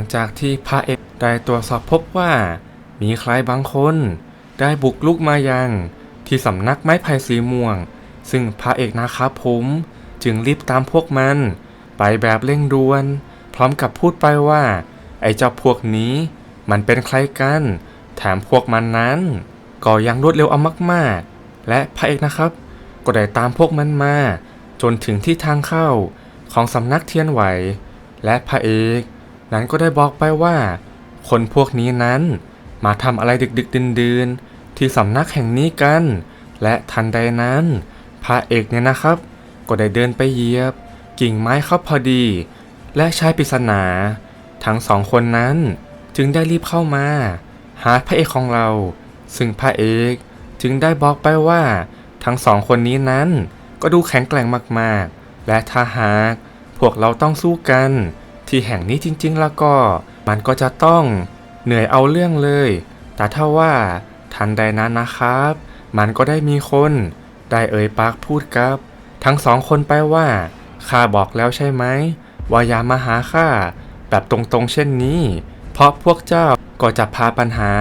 งจากที่พระเอกได้ตรวจสอบพบว่า มีใครบางคน ได้บุกลุกมายัง ที่สำนักไม้ไผ่สีม่วง ซึ่งพระเอกนะครับผมจึงรีบตามพวกมัน ไปแบบเร่งด่วน พร้อมกับพูดไปว่า ไอ้เจ้าพวกนี้มันเป็นใครกัน แถมพวกมันนั้น ก็ยังรวดเร็วเอามากๆ และพระเอกนะครับ ก็ได้ตามพวกมันมา จนถึงที่ทางเข้าของสำนักเทียนไหว และพระเอก นั้นก็ได้บอกไปว่า คนพวกนี้นั้นมาทำอะไรดึกๆดื่นๆที่สำนักแห่งนี้กัน และทันใดนั้น พระเอกเนี่ยนะครับ ก็ได้เดินไปเหยียบ กิ่งไม้เข้าพอดี และชายปริศนา ทั้งสองคนนั้นจึงได้รีบเข้ามา หาพระเอกของเรา ซึ่งพระเอกจึงได้บอกไปว่า ทั้งสองคนนี้นั้นก็ดูแข็งแกร่งมากๆ และถ้าหากพวกเราต้องสู้กัน ที่แห่งนี้จริงๆ แล้วก็มันก็จะต้องเหนื่อยเอาเรื่องเลย แต่ถ้าว่าทันใดนั้นนะครับ มันก็ได้มีคนได้เอ่ยปากพูดกับ ทั้งสองคนไปว่าข้าบอกแล้วใช่ไหมว่าอย่ามาหาข้าแบบตรงๆ เช่นนี้ เพราะพวกเจ้าก็จะพาปัญหา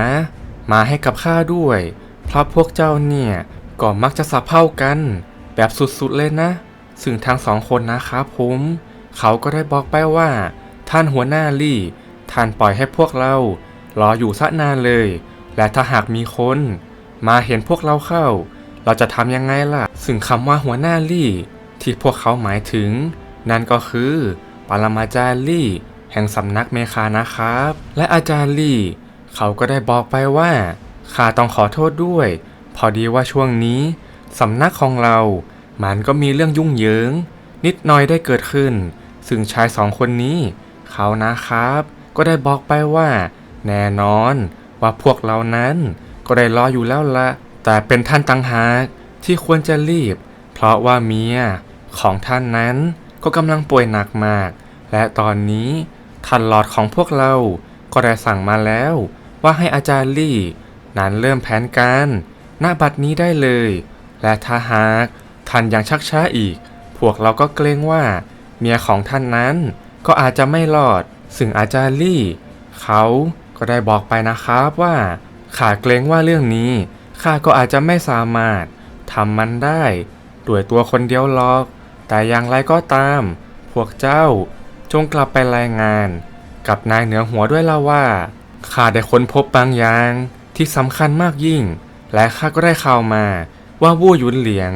มาให้กับข้าด้วย เพราะพวกเจ้าเนี่ยก็มักจะสะเพร่ากัน แบบสุดๆเลยนะ ซึ่งทั้งสองคนนะครับผม เขาก็ได้บอกไปว่า ท่านหัวหน้าลี่ ท่านปล่อยให้พวกเรารออยู่ซะนานเลย และถ้าหากมีคน มาเห็นพวกเราเข้า เราจะทำยังไงล่ะ ซึ่งคำว่าหัวหน้าลี่ ที่พวกเขาหมายถึง นั่นก็คือปรมาจารย์ลี่ แห่งสำนักเมคานะครับ และอาจารย์ลี่ เขาก็ได้บอกไปว่าข้าต้องขอโทษด้วย พอดีว่าช่วงนี้สำนักของเรา มันก็มีเรื่องยุ่งเหยิง นิดหน่อยได้เกิดขึ้น ซึ่งชายสองคนนี้ เขานะครับ ก็ได้บอกไปว่า แน่นอนว่าพวกเรานั้น ก็ได้รออยู่แล้วละแต่เป็นท่านตังหากที่ควรจะรีบ เพราะว่าเมียของท่านนั้นก็กำลังป่วยหนักมาก และตอนนี้ท่านหลอดของพวกเรา ก็ได้สั่งมาแล้ว ว่าให้อาจารย์ลี่นั้นเริ่มแผนการณบัดนี้ได้เลย และถ้าหากท่านยังชักช้าอีก พวกเราก็เกรงว่า เมียของท่านนั้นก็อาจจะไม่รอด ซึ่งอาจารย์ลี่ เขาก็ได้บอกไปนะครับว่าข้าเกรงว่าเรื่องนี้ข้าก็อาจจะไม่สามารถทำมันได้ด้วยตัวคนเดียวหรอก แต่อย่างไรก็ตาม พวกเจ้าจงกลับไปรายงาน กับนายเหนือหัวด้วยละว่าข้าได้ค้นพบบางอย่างที่สำคัญมากยิ่ง และข้าก็ได้ข่าวมาว่าวู่หยุนเหลียง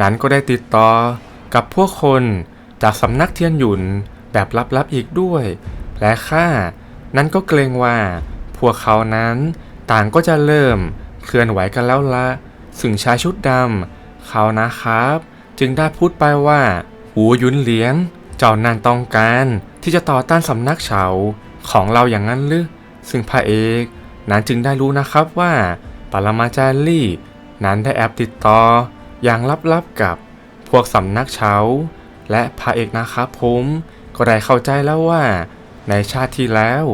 นั้นก็ได้ติดต่อกับพวกคน จากสำนักเทียนหยุนแบบลับๆอีกด้วย และข้านั้นก็เกรงว่าพวกเขานั้นต่างก็จะเริ่มเคลื่อนไหวกันแล้วละสึ่งชายชุดดำเขานะครับ จึงได้พูดไปว่า หูหยุนเหลียง เจ้านั่นต้องการที่จะต่อต้านสำนักเฉาของเราอย่างนั้นหรือซึ่งพระเอกนั้นจึงได้รู้นะครับว่าปรมาจารย์ลี่ นั้นได้แอบติดต่ออย่างลับๆกับพวกสำนักเฉา และพระเอกนะครับผมก็ได้เข้าใจแล้วว่า ในชาติที่แล้ว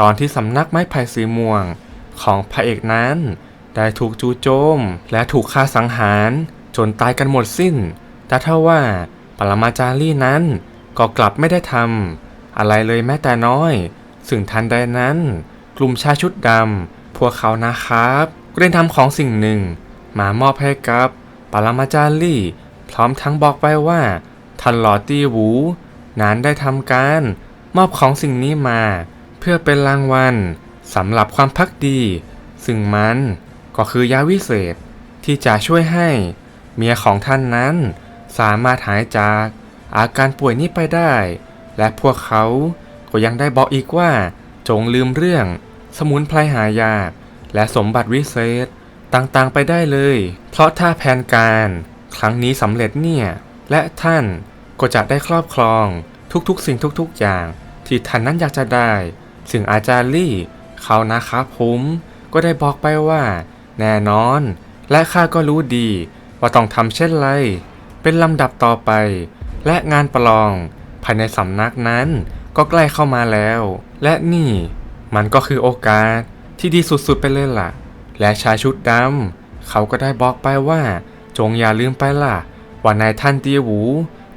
ตอนที่สำนักไม้ไผ่สีม่วง ของพระเอกนั้น ได้ถูกจู่โจม และถูกฆ่าสังหาร จนตายกันหมดสิ้น แต่ถ้าว่าปรมาจารี่นั้นก็กลับไม่ได้ทำอะไรเลยแม้แต่น้อย ซึ่งทันใดนั้น กลุ่มชายชุดดำพวกเขานะครับก็ได้ทำของสิ่งหนึ่ง มามอบให้กับปรมาจารี่พร้อมทั้งบอกไปว่า ท่านหลอตี้หวูนั้นได้ทำการมอบของสิ่งนี้มา เพื่อเป็นรางวัลสำหรับความพักดี ซึ่งมันก็คือยาวิเศษที่จะช่วยให้เมียของท่านนั้น สามารถหายจากอาการป่วยนี้ไปได้ และพวกเขาก็ยังได้บอกอีกว่า จงลืมเรื่อง สมุนไพรหายากและสมบัติวิเศษต่างๆไปได้เลย เพราะถ้าแผนการ ครั้งนี้สำเร็จเนี่ย และท่าน ก็จะได้ครอบครองทุกๆ สิ่งทุกๆ อย่าง ที่ท่านนั้นอยากจะได้ ซึ่งอาจารย์ลี่เขานะครับผมก็ได้บอกไปว่า แน่นอน และข้าก็รู้ดีว่าต้องทำเช่นไร เป็นลำดับต่อไป และงานประลอง ภายในสำนักนั้นก็ใกล้เข้ามาแล้ว และนี่มันก็คือโอกาสที่ดีสุดๆไปเลยล่ะ และชายชุดดำเขาก็ได้บอกไปว่า จงอย่าลืมไปล่ะว่านายท่านเตียหวู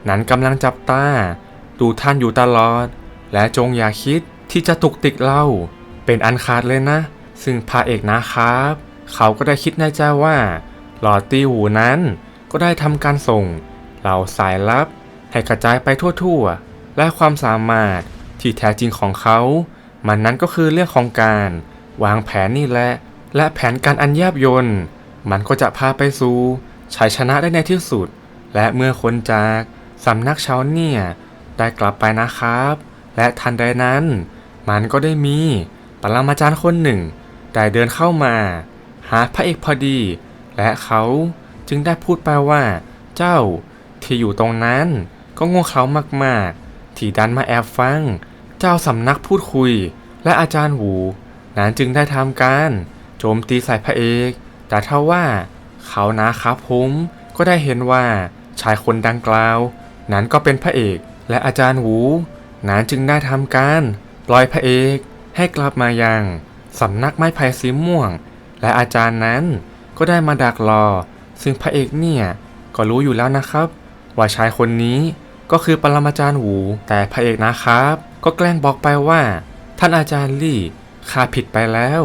นั้นกำลังจับตา ดูท่านอยู่ตลอด และจงอย่าคิดที่จะตุกติกเราเป็นอันขาดเลยนะ ซึ่งพระเอกนะครับ เขาก็ได้คิดในใจว่า หลอดตีหูนั้นก็ได้ทำการส่งเหล่าสายลับ ให้กระจายไปทั่วๆ และความสามารถที่แท้จริงของเขา มันนั้นก็คือเรื่องของการ วางแผนนี่แหละ และแผนการอันแยบยนต์มันก็จะพาไปสู่ชัยชนะได้ในที่สุด และเมื่อคนจาก สำนักเชาเนี่ยได้กลับไปนะครับ และทันใดนั้น มันก็ได้มีปรมาจารย์คนหนึ่ง ได้เดินเข้ามา หาพระเอกพอดี และเขาจึงได้พูดไปว่า เจ้าที่อยู่ตรงนั้นก็โง่เขามากๆ ที่ดันมาแอบฟัง เจ้าสำนักพูดคุย และอาจารย์หูนั้นจึงได้ทำการ โจมตีใส่พระเอก แต่ถ้าว่า เขานะครับผมก็ได้เห็นว่าชายคนดังกล่าว นั้นก็เป็นพระเอกและอาจารย์หูนั้นจึงได้ทำการปล่อยพระเอกให้กลับมายังสำนักไม้ไผ่สีม่วง และอาจารย์นั้นก็ได้มาดักรอ ซึ่งพระเอกเนี่ยก็รู้อยู่แล้วนะครับ ว่าชายคนนี้ก็คือปรมาจารย์หู แต่พระเอกนะครับ ก็แกล้งบอกไปว่า ท่านอาจารย์ลี่ข้าผิดไปแล้ว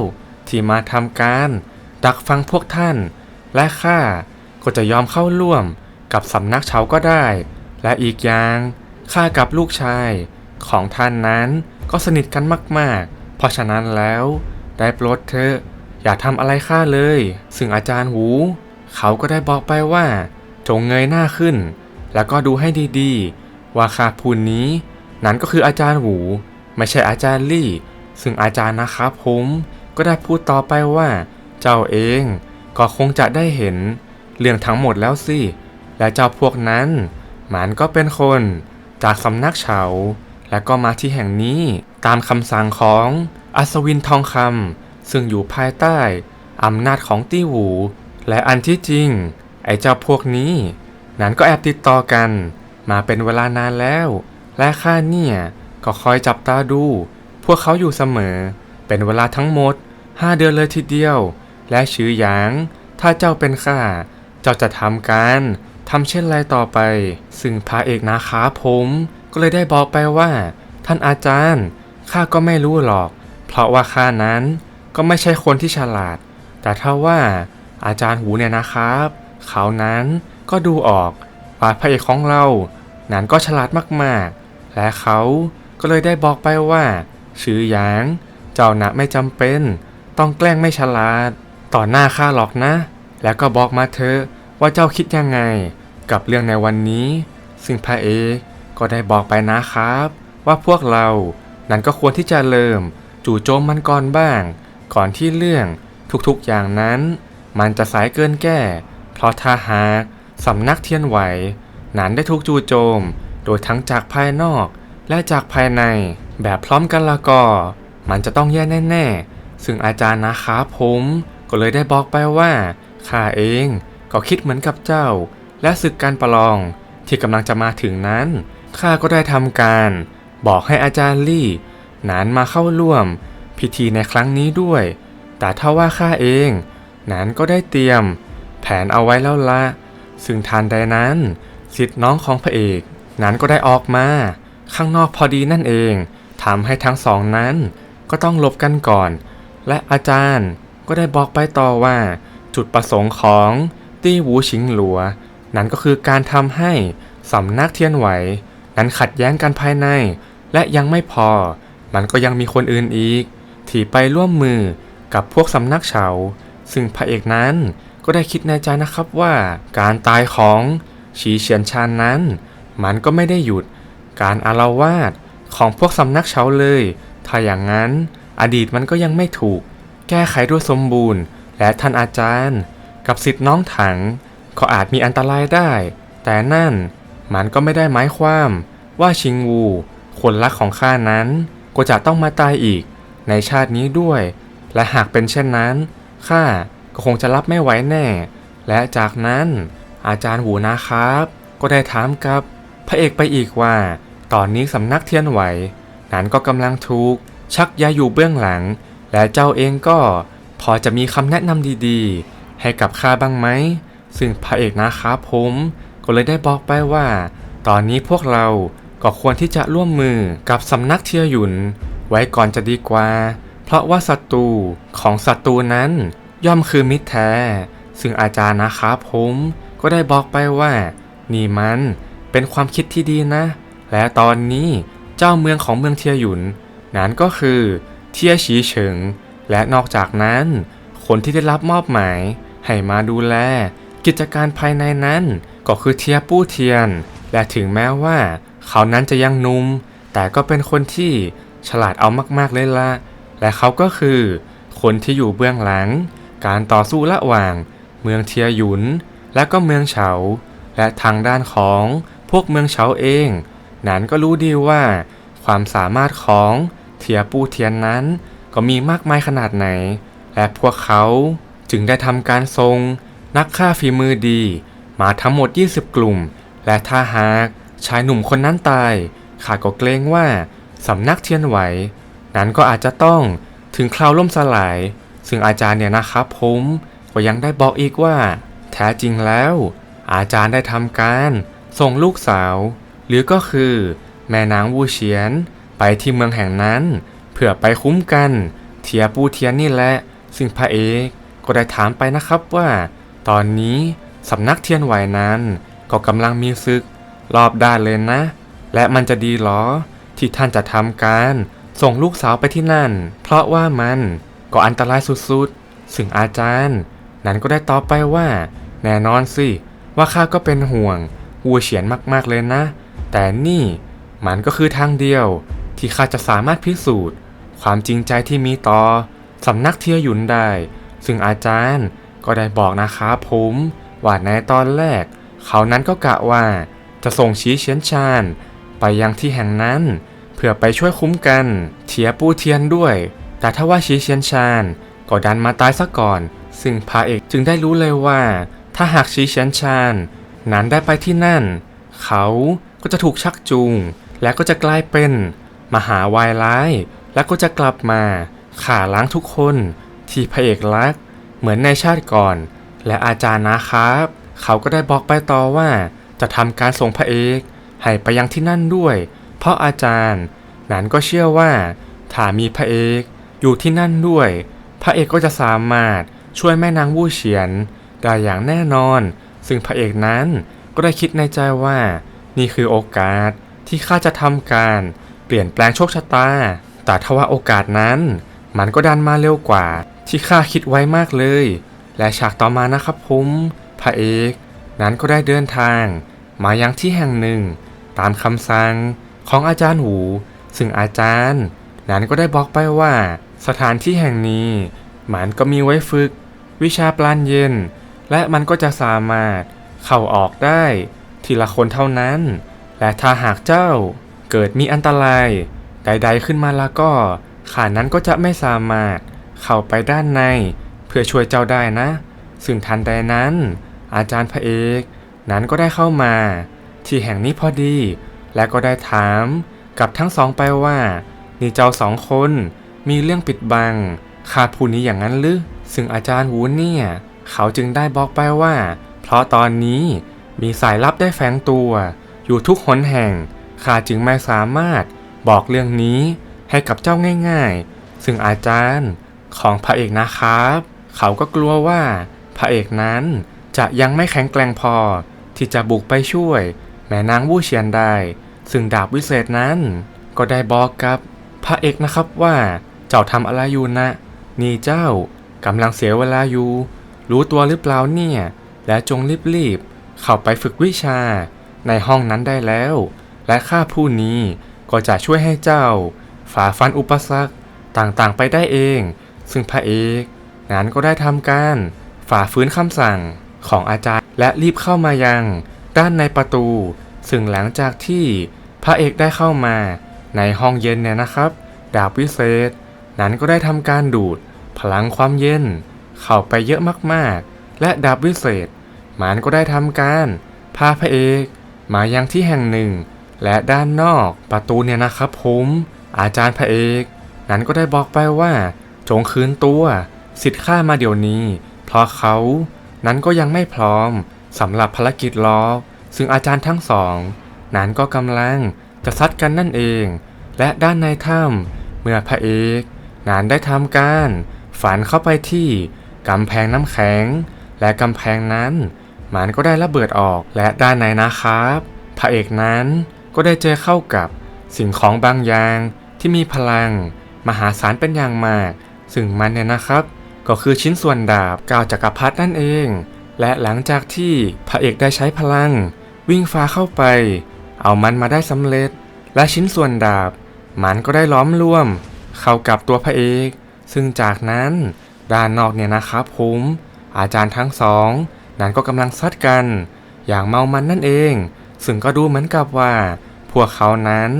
ที่มาทำการ ดักฟังพวกท่าน และข้าก็จะยอมเข้าร่วมกับสำนักเฉาก็ได้ และอีกอย่างข้ากับลูกชายของท่านนั้นก็สนิทกันมาก ๆ เพราะฉะนั้นแล้วได้โปรดเถอะอย่าทำอะไรข้าเลย ซึ่งอาจารย์หู เขาก็ได้บอกไปว่าจงเงยหน้าขึ้น แล้วก็ดูให้ดีๆ ว่าข้าพูดนี้ นั้นก็คืออาจารย์หู ไม่ใช่อาจารย์ลี่ ซึ่งอาจารย์นะครับผมก็ได้พูดต่อไปว่า เจ้าเองก็คงจะได้เห็น เรื่องทั้งหมดแล้วสิและเจ้าพวกนั้น มันก็เป็นคนจากสำนักเฉา และก็มาที่แห่งนี้ตามคำสั่งของอัศวินทองคำซึ่งอยู่ภายใต้อำนาจของตี้หูและอันที่จริง ไอ้เจ้าพวกนี้ นั้นก็แอบติดต่อกัน มาเป็นเวลานานแล้ว และข้าเนี่ยก็คอยจับตาดู พวกเขาอยู่เสมอ เป็นเวลาทั้งหมด5เดือนเลยทีเดียว และชื่อหยาง ถ้าเจ้าเป็นข้า เจ้าจะทำการ ทำเช่นไรต่อไป ซึ่งพระเอกนะครับผมก็เลยได้บอกไปว่า ท่านอาจารย์ข้าก็ไม่รู้หรอก เพราะว่าข้านั้นก็ไม่ใช่คนที่ฉลาด แต่ถ้าว่าอาจารย์หูเนี่ยนะครับ เขานั้นก็ดูออกว่าพระเอกของเรา นั้นก็ฉลาดมากๆ และเขาก็เลยได้บอกไปว่าชื่อหยาง เจ้าหนะไม่จำเป็น ต้องแกล้งไม่ฉลาด ต่อหน้าข้าหรอกนะ แล้วก็บอกมาเถอะ ว่าเจ้าคิดยังไงกับเรื่องในวันนี้ ซึ่งพระเอกก็ได้บอกไปนะครับ ว่าพวกเรานั้นก็ควรที่จะเริ่มจู่โจมมันก่อนบ้าง ก่อนที่เรื่องทุกๆอย่างนั้น มันจะสายเกินแก้ เพราะถ้าหากสำนักเทียนไหวนั้นได้ถูกจู่โจม โดยทั้งจากภายนอกและจากภายในแบบพร้อมกันละก็ มันจะต้องแย่แน่ ๆ ซึ่งอาจารย์นะครับผมก็เลยได้บอกไปว่าข้าเอง ก็คิดเหมือนกับเจ้า และศึกการประลองที่กำลังจะมาถึงนั้นข้าก็ได้ทำการ บอกให้อาจารย์ลี่นันมาเข้าร่วม พิธีในครั้งนี้ด้วย แต่ถ้าว่าข้าเองนันก็ได้เตรียม แผนเอาไว้แล้วละ ซึ่งทันใดนั้นสิทธิ์น้องของพระเอกนันก็ได้ออกมา ข้างนอกพอดีนั่นเองทำให้ทั้งสองนั้นก็ต้องหลบกันก่อน และอาจารย์ก็ได้บอกไปต่อว่าจุดประสงค์ของ ตี้หูชิงหลัว นั้นก็คือการทำให้สำนักเทียนไหว นั้นขัดแย้งกันภายใน และยังไม่พอ มันก็ยังมีคนอื่นอีก ที่ไปร่วมมือกับพวกสำนักเฉา ซึ่งพระเอกนั้นก็ได้คิดในใจนะครับว่า การตายของฉีเฉียนชานนั้น มันก็ไม่ได้หยุด การอาราวาสของพวกสำนักเฉาเลย ถ้าอย่างนั้นอดีตมันก็ยังไม่ถูก แก้ไขด้วยสมบูรณ์ และท่านอาจารย์ กับสิทธิ์น้องถังก็อาจมีอันตรายได้ แต่นั่นมันก็ไม่ได้หมายความว่าชิงวูคนรักของข้านั้นก็จะต้องมาตายอีกในชาตินี้ด้วย และหากเป็นเช่นนั้นข้าก็คงจะรับไม่ไหวแน่ และจากนั้นอาจารย์หูนะครับ ก็ได้ถามกับพระเอกไปอีกว่า ตอนนี้สำนักเทียนไหว นั้นก็กำลังถูกชักยาอยู่เบื้องหลัง และเจ้าเองก็พอจะมีคำแนะนำดีๆ ให้กับข้าบ้างไหม ซึ่งพระเอกนะครับผมก็เลยได้บอกไปว่า ตอนนี้พวกเราก็ควรที่จะร่วมมือกับสำนักเทียหยุน ไว้ก่อนจะดีกว่า เพราะว่าศัตรูของศัตรูนั้นย่อมคือมิตรแท้ ซึ่งอาจารย์นะครับผมก็ได้บอกไปว่า นี่มันเป็นความคิดที่ดีนะ และตอนนี้เจ้าเมืองของเมืองเทียหยุน นั้นก็คือเทียฉีเฉิง และนอกจากนั้น คนที่ได้รับมอบหมาย ให้มาดูแล กิจการภายในนั้นก็คือเทียปู้เทียน และถึงแม้ว่า เขานั้นจะยังนุ่ม แต่ก็เป็นคนที่ฉลาดเอามากๆเลยละและเขาก็คือ คนที่อยู่เบื้องหลัง การต่อสู้ระหว่าง เมืองเทียหยุน และก็เมืองเฉา และทางด้านของพวกเมืองเฉาเอง นั้นก็รู้ดีว่า ความสามารถของเทียปู้เทียนนั้นก็มีมากมายขนาดไหน และพวกเขา จึงได้ทำการทรง นักฆ่าฝีมือดี มาทั้งหมด 20 กลุ่ม และถ้าหากชายหนุ่มคนนั้นตายข้าก็เกรงว่าสำนักเทียนไหว นั้นก็อาจจะต้องถึงคราวล่มสลาย ซึ่งอาจารย์เนี่ยนะครับผมก็ยังได้บอกอีกว่า แท้จริงแล้ว อาจารย์ได้ทำการส่งลูกสาว หรือก็คือ แม่นางวูเฉียน ไปที่เมืองแห่งนั้น เพื่อไปคุ้มกัน เทียปูเทียนนี่แหละซึ่งพระเอก ก็ได้ถามไปนะครับว่า ตอนนี้สำนักเทียนไหวนั้น ก็กำลังมีศึกรอบด้านเลยนะ และมันจะดีหรอ ที่ท่านจะทำการส่งลูกสาวไปที่นั่น เพราะว่ามันก็อันตรายสุดๆ ซึ่งอาจารย์ นั้นก็ได้ตอบไปว่า แน่นอนสิ ว่าข้าก็เป็นห่วงวัวเฉียนมากๆเลยนะ แต่นี่มันก็คือทางเดียว ที่ข้าจะสามารถพิสูจน์ ความจริงใจที่มีต่อสำนักเทียหยุนได้ ซึ่งอาจารย์ก็ได้บอกนะครับผมว่าในตอนแรก เขานั้นก็กะว่าจะส่งชี้เฉียนชาญไปยังที่แห่งนั้น เพื่อไปช่วยคุ้มกันเทียปูเทียนด้วย แต่ถ้าว่าชี้เฉียนชาญก็ดันมาตายซะก่อน ซึ่งพระเอกจึงได้รู้เลยว่า ถ้าหากชี้เฉียนชาญนั้นได้ไปที่นั่น เขาก็จะถูกชักจูง และก็จะกลายเป็น มหาวายร้าย และก็จะกลับมาข่าล้างทุกคน ที่พระเอกรัก เหมือนในชาติก่อน และอาจารย์นะครับ เขาก็ได้บอกไปต่อว่า จะทำการส่งพระเอกให้ไปยังที่นั่นด้วย เพราะอาจารย์ นั้นก็เชื่อว่า ถ้ามีพระเอกอยู่ที่นั่นด้วย พระเอกก็จะสามารถช่วยแม่นางวู่เฉียนได้อย่างแน่นอน ซึ่งพระเอกนั้นก็ได้คิดในใจว่า นี่คือโอกาสที่ข้าจะทำการเปลี่ยนแปลงโชคชะตา แต่ทว่าโอกาสนั้น มันก็ดันมาเร็วกว่า ที่ข้าคิดไว้มากเลย และฉากต่อมานะครับผมพระเอกนั้นก็ได้เดินทาง มายังที่แห่งหนึ่ง ตามคำสั่งของอาจารย์หู ซึ่งอาจารย์ นั้นก็ได้บอกไปว่า สถานที่แห่งนี้ มันก็มีไว้ฝึก วิชาปลานเย็น และมันก็จะสามารถเข้าออกได้ทีละคนเท่านั้น และถ้าหากเจ้าเกิดมีอันตราย ใด ๆ ขึ้นมาแล้วก็ขานั้นก็จะไม่สามารถ เข้าไปด้านใน เพื่อช่วยเจ้าได้นะ ซึ่งทันใดนั้น อาจารย์พระเอกนั้นก็ได้เข้ามา ที่แห่งนี้พอดี และก็ได้ถามกับทั้งสองไปว่านี่เจ้าสองคนมีเรื่องปิดบังข้าผู้นี้อย่างนั้นหรือซึ่งอาจารย์หูเนี่ย เขาจึงได้บอกไปว่า เพราะตอนนี้มีสายลับได้แฝงตัว อยู่ทุกหนแห่งข้าจึงไม่สามารถบอกเรื่องนี้ให้กับเจ้าง่าย ๆ ซึ่งอาจารย์ ของพระเอกนะครับ เขาก็กลัวว่าพระเอกนั้นจะยังไม่แข็งแกร่งพอที่จะบุกไปช่วย แม่นางวู่เฉียนได้ ซึ่งดาบวิเศษนั้นก็ได้บอกกับพระเอกนะครับว่าเจ้าทำอะไรอยู่นะ นี่เจ้ากำลังเสียเวลาอยู่ รู้ตัวหรือเปล่าเนี่ย และจงรีบๆเข้าไปฝึกวิชาในห้องนั้นได้แล้ว และข้าผู้นี้ก็จะช่วยให้เจ้าฝ่าฟันอุปสรรคต่างๆไปได้เอง ซึ่งพระเอกนั้นก็ได้ทำการฝ่าฟื้นคำสั่งของอาจารย์และรีบเข้ามายังด้านในประตู ซึ่งหลังจากที่พระเอกได้เข้ามาในห้องเย็นเนี่ยนะครับ ดาบวิเศษ นั้นก็ได้ทำการดูดพลังความเย็น เข้าไปเยอะมากๆ และดาบวิเศษ มันก็ได้ทำการพาพระเอกมายังที่แห่งหนึ่ง และด้านนอกประตูเนี่ยนะครับผมอาจารย์พระเอก นั้นก็ได้บอกไปว่า จงคืนตัวสิทธิ์ข้ามาเดี๋ยวนี้ เพราะเขานั้นก็ยังไม่พร้อมสำหรับภารกิจล้อ ซึ่งอาจารย์ทั้งสอง นั้นก็กำลังจะซัดกันนั่นเอง และด้านในถ้ำเมื่อพระเอกนั้นได้ทำการฝันเข้าไปที่กำแพงน้ำแข็ง และกำแพงนั้น มันก็ได้ระเบิดออกและด้านในนะครับพระเอกนั้นก็ได้เจอเข้ากับสิ่งของบางอย่างที่มีพลัง มหาศาลเป็นอย่างมาก ซึ่งมันเนี่ยนะครับ ก็คือชิ้นส่วนดาบก้าวจักรพรรดินั่นเอง และหลังจากที่พระเอกได้ใช้พลัง วิ่งฟ้าเข้าไป เอามันมาได้สำเร็จ และชิ้นส่วนดาบ มันก็ได้ล้อมร่วม เข้ากับตัวพระเอก ซึ่งจากนั้นด้านนอกเนี่ยนะครับผมอาจารย์ทั้งสอง นั้นก็กำลังซัดกัน อย่างเมามันนั่นเอง ซึ่งก็ดูเหมือนกับว่า พวกเขานั้น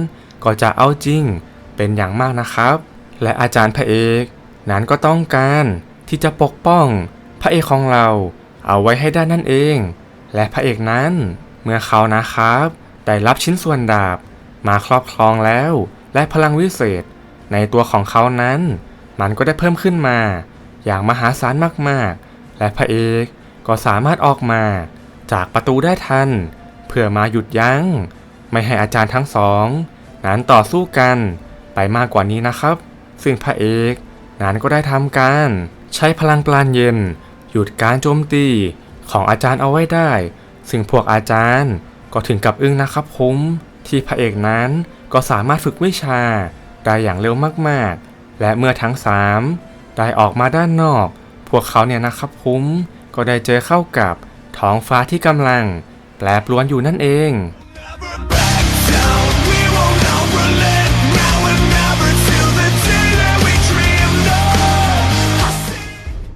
ก็จะเอาจริงเป็นอย่างมากนะครับ และอาจารย์พระเอก นั้นก็ต้องการที่จะปกป้องพระเอกของเราเอาไว้ให้ได้นั่นเอง และพระเอกนั้น เมื่อเขานะครับ ได้รับชิ้นส่วนดาบ มาครอบครองแล้ว และพลังวิเศษ ในตัวของเขานั้น มันก็ได้เพิ่มขึ้นมา อย่างมหาศาลมากๆ และพระเอกก็สามารถออกมาจากประตูได้ทัน เพื่อมาหยุดยัง้ง ไม่ให้อาจารย์ทั้งสอง นั้นต่อสู้กันไปมากกว่านี้นะครับ ซึ่งพระเอก นั้นก็ได้ทำการใช้พลังปลานเย็น หยุดการโจมตีของอาจารย์เอาไว้ได้ ซึ่งพวกอาจารย์ก็ถึงกับอึ้งนะครับผมที่พระเอกนั้นก็สามารถฝึกวิชาได้อย่างเร็วมากๆ และเมื่อทั้งสามได้ออกมาด้านนอก พวกเขาเนี่ยนะครับผมก็ได้เจอเข้ากับท้องฟ้าที่กำลังแปรปรวนอยู่นั่นเอง